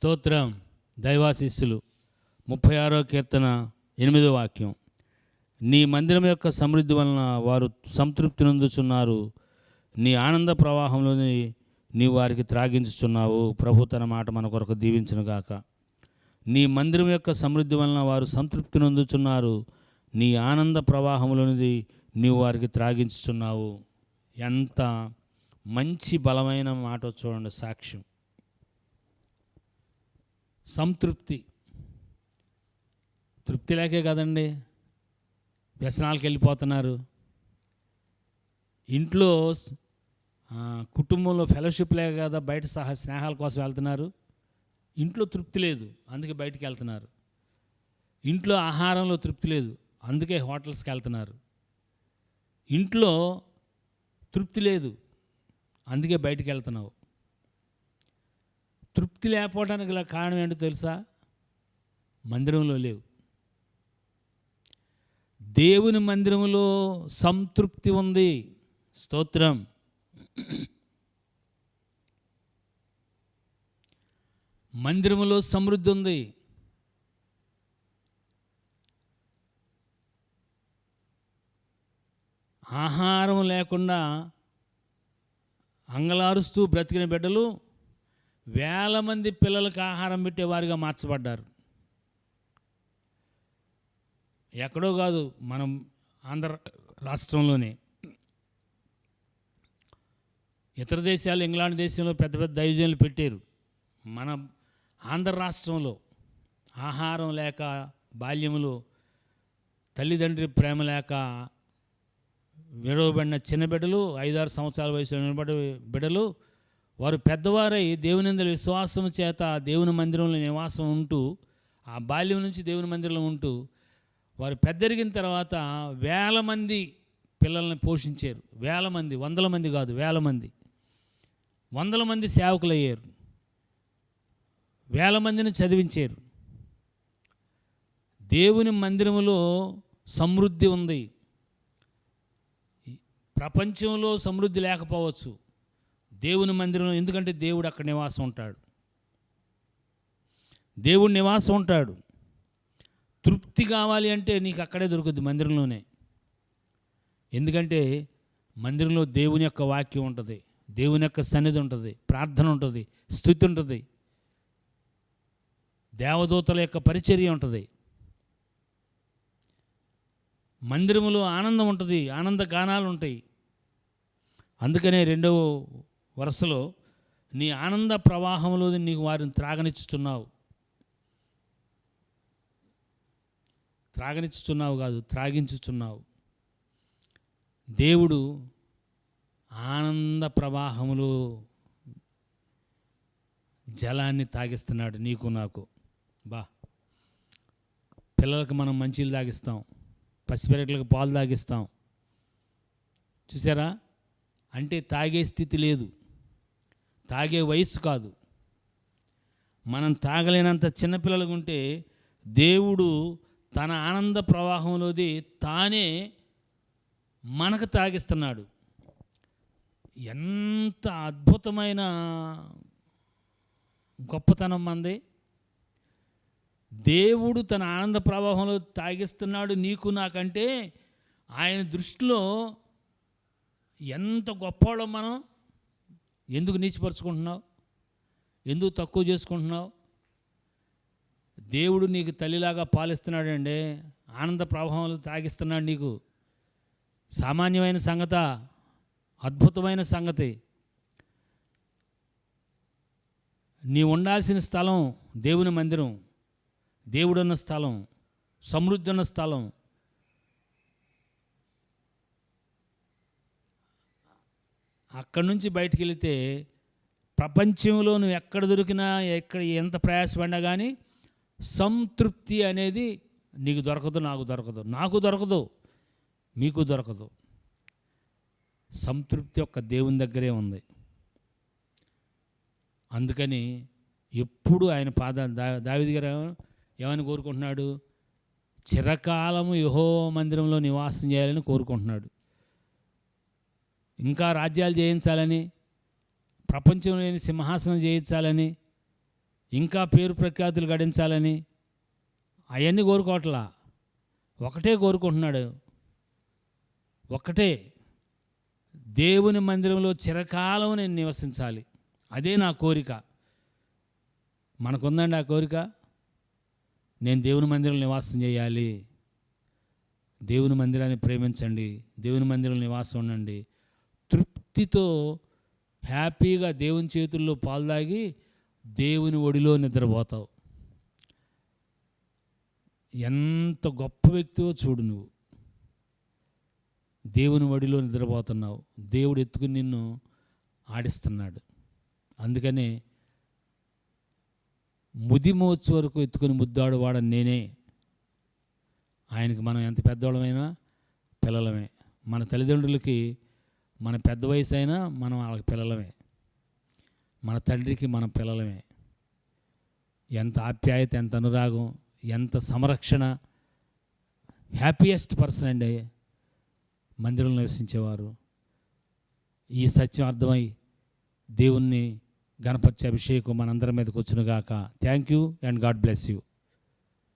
స్తోత్రం దైవాశిస్సులు. ముప్పై ఆరో కీర్తన ఎనిమిదో వాక్యం. నీ మందిరం యొక్క సమృద్ధి వలన వారు సంతృప్తి నొందుచున్నారు. నీ ఆనంద ప్రవాహంలోని నీ వారికి త్రాగించుచున్నావు. ప్రభు తన మాట మన కొరకు దీవించునుగాక నీ మందిరం యొక్క సమృద్ధి వలన వారు సంతృప్తి నొందుచున్నారు. నీ ఆనంద ప్రవాహంలోనిది నీవు వారికి త్రాగించుచున్నావు. ఎంత మంచి బలమైన మాట చూడండి సాక్ష్యం. సంతృప్తి. తృప్తి లేకే కదండి. వ్యసనాలకు వెళ్ళిపోతున్నారు. ఇంట్లో కుటుంబంలో ఫెలోషిప్ లేక కదా బయట సహా స్నేహాల కోసం వెళ్తున్నారు. ఇంట్లో తృప్తి లేదు అందుకే బయటికి వెళ్తున్నారు. ఇంట్లో ఆహారంలో తృప్తి లేదు అందుకే హోటల్స్కి వెళ్తున్నారు. ఇంట్లో తృప్తి లేదు అందుకే బయటికి వెళ్తున్నావు. తృప్తి లేకపోవడానికి గల కారణం ఏంటో తెలుసా? మందిరంలో లేవు. దేవుని మందిరంలో సంతృప్తి ఉంది. స్తోత్రం. మందిరములో సమృద్ధి ఉంది. ఆహారం లేకుండా అంగలారుస్తూ బ్రతికిన బిడ్డలు వేల మంది పిల్లలకు ఆహారం పెట్టేవారిగా మార్చబడ్డారు. ఎక్కడో కాదు మనం ఆంధ్ర రాష్ట్రంలోనే. ఇతర దేశాలు ఇంగ్లాండ్ దేశంలో పెద్ద పెద్ద దైవజనులు పెట్టారు. మన ఆంధ్ర రాష్ట్రంలో ఆహారం లేక బాల్యములో తల్లిదండ్రి ప్రేమ లేక విడవబడిన చిన్న బిడ్డలు ఐదారు సంవత్సరాల వయసులో నిలబడి బిడ్డలు వారు పెద్దవారై దేవునిందల విశ్వాసం చేత దేవుని మందిరంలో నివాసం ఉంటూ ఆ బాల్యం నుంచి దేవుని మందిరంలో ఉంటూ వారు పెద్దరిగిన తర్వాత వేల మంది పిల్లల్ని పోషించారు. వేల మంది వందల మంది కాదు వేల మంది. వందల మంది సేవకులు అయ్యారు వేల మందిని చదివించారు. దేవుని మందిరములో సమృద్ధి ఉంది. ప్రపంచంలో సమృద్ధి లేకపోవచ్చు. దేవుని మందిరంలో ఎందుకంటే దేవుడు అక్కడ నివాసం ఉంటాడు. దేవుడు నివాసం ఉంటాడు. తృప్తి కావాలి అంటే నీకు అక్కడే దొరుకుద్ది మందిరంలోనే. ఎందుకంటే మందిరంలో దేవుని యొక్క వాక్యం ఉంటుంది దేవుని యొక్క సన్నిధి ఉంటుంది ప్రార్థన ఉంటుంది స్థుతి ఉంటుంది దేవదూతల యొక్క పరిచర్య ఉంటుంది. మందిరములో ఆనందం ఉంటుంది ఆనంద గానాలు ఉంటాయి. అందుకనే రెండవ వరుసలో నీ ఆనంద ప్రవాహంలో నీకు వారిని త్రాగనిచ్చుచున్నావు. త్రాగనిచ్చుచున్నావు కాదు త్రాగించుచున్నావు. దేవుడు ఆనంద ప్రవాహములో జలాన్ని తాగిస్తున్నాడు నీకు నాకు. బా. పిల్లలకు మనం మంచిలు తాగిస్తాం. పసిపెరట్లకు పాలు తాగిస్తాం. చూసారా? అంటే తాగే స్థితి లేదు. తాగే వయస్సు కాదు. మనం తాగలేనంత చిన్నపిల్లలకు ఉంటే దేవుడు తన ఆనంద ప్రవాహంలోది తానే మనకు తాగిస్తున్నాడు. ఎంత అద్భుతమైన గొప్పతనం మంది. దేవుడు తన ఆనంద ప్రవాహంలో తాగిస్తున్నాడు నీకు నాకంటే. ఆయన దృష్టిలో ఎంత గొప్పవాళ్ళం మనం? ఎందుకు నీచిపరుచుకుంటున్నావు? ఎందుకు తక్కువ చేసుకుంటున్నావు? దేవుడు నీకు తల్లిలాగా పాలిస్తున్నాడండి ఆనంద ప్రభావాలు తాగిస్తున్నాడు నీకు. సామాన్యమైన సంగత అద్భుతమైన సంగతి. నీ ఉండాల్సిన స్థలం దేవుని మందిరం. దేవుడున్న స్థలం సమృద్ధి ఉన్న స్థలం. అక్కడి నుంచి బయటికి వెళితే ప్రపంచంలో నువ్వు ఎక్కడ దొరికినా ఎక్కడ ఎంత ప్రయాసపడినా కానీ సంతృప్తి అనేది నీకు దొరకదు నాకు దొరకదు. నాకు దొరకదు మీకు దొరకదు. సంతృప్తి ఒక్క దేవుని దగ్గరే ఉంది. అందుకని ఎప్పుడు ఆయన పాద దా దావిది గారు ఏమని కోరుకుంటున్నాడు? చిరకాలము యహో మందిరంలో నివాసం చేయాలని కోరుకుంటున్నాడు. ఇంకా రాజ్యాలు జయించాలని ప్రపంచంలోని లేని సింహాసనం చేయించాలని ఇంకా పేరు ప్రఖ్యాతులు గడించాలని అవన్నీ కోరుకోవట్లా. ఒకటే కోరుకుంటున్నాడు. ఒకటే దేవుని మందిరంలో చిరకాలం నేను నివసించాలి. అదే నా కోరిక. మనకుందండి ఆ కోరిక? నేను దేవుని మందిరంలో నివాసం చేయాలి. దేవుని మందిరాన్ని ప్రేమించండి. దేవుని మందిరంలో నివాసం ఉండండి. భక్తితో హ్యాపీగా దేవుని చేతుల్లో పాలు తాగి దేవుని ఒడిలో నిద్రపోతావు. ఎంత గొప్ప వ్యక్తివో చూడు నువ్వు. దేవుని ఒడిలో నిద్రపోతున్నావు. దేవుడు ఎత్తుకుని నిన్ను ఆడిస్తున్నాడు. అందుకనే ముదిమోచు వరకు ఎత్తుకుని ముద్దాడు వాడని నేనే. ఆయనకి మనం ఎంత పెద్దవాళ్ళమైనా పిల్లలమే. మన తల్లిదండ్రులకి మన పెద్ద వయసు అయినా మనం వాళ్ళకి పిల్లలమే. మన తండ్రికి మన పిల్లలమే. ఎంత ఆప్యాయత ఎంత అనురాగం ఎంత సంరక్షణ హ్యాపీయెస్ట్ పర్సన్ అండి మందిరంలో నివసించేవారు. ఈ సత్యం అర్థమై దేవుణ్ణి గణపతి అభిషేకం మనందరి మీదకి వచ్చునుగాక. Thank you and God bless you